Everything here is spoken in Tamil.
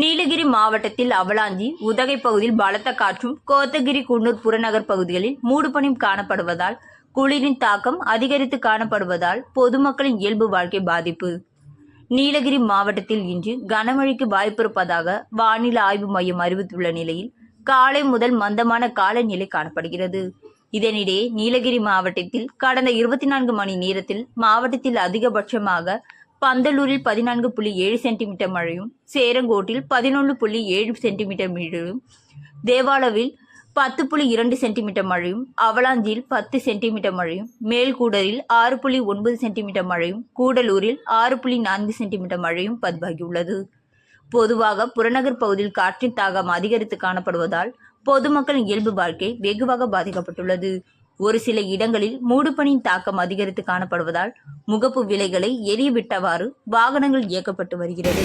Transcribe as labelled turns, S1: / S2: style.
S1: நீலகிரி மாவட்டத்தில் அவலாஞ்சி உதகை பகுதியில் பலத்த காற்றும் கோத்தகிரி குன்னூர் புறநகர் பகுதிகளில் மூடுபனியும் காணப்படுவதால் குளிரின் தாக்கம் அதிகரித்து காணப்படுவதால் பொதுமக்களின் இயல்பு வாழ்க்கை பாதிப்பு. நீலகிரி மாவட்டத்தில் இன்று கனமழைக்கு வாய்ப்பிருப்பதாக வானிலை ஆய்வு மையம் அறிவித்துள்ள நிலையில் காலை முதல் மந்தமான காலநிலை காணப்படுகிறது. இதனிடையே நீலகிரி மாவட்டத்தில் கடந்த இருபத்தி நான்கு மணி நேரத்தில் மாவட்டத்தில் அதிகபட்சமாக பந்தலூரில் பதினான்கு புள்ளி ஏழு சென்டிமீட்டர் மழையும் சேரங்கோட்டில் பதினொன்று புள்ளி ஏழு சென்டிமீட்டர் மழையும் தேவாலவில் பத்து புள்ளி இரண்டு சென்டிமீட்டர் மழையும் அவலாஞ்சியில் பத்து சென்டிமீட்டர் மழையும் மேல்கூடரில் ஆறு புள்ளி ஒன்பது சென்டிமீட்டர் மழையும் கூடலூரில் ஆறு புள்ளி நான்கு சென்டிமீட்டர் மழையும் பதிவாகியுள்ளது. பொதுவாக புறநகர் பகுதியில் காற்றின் தாகம் அதிகரித்து காணப்படுவதால் பொதுமக்களின் இயல்பு வாழ்க்கை வெகுவாக பாதிக்கப்பட்டுள்ளது. ஒரு சில இடங்களில் மூடுபனியின் தாக்கம் அதிகரித்து காணப்படுவதால் முகப்பு விலைகளை எரிவிட்டவாறு வாகனங்கள் இயக்கப்பட்டு வருகிறது.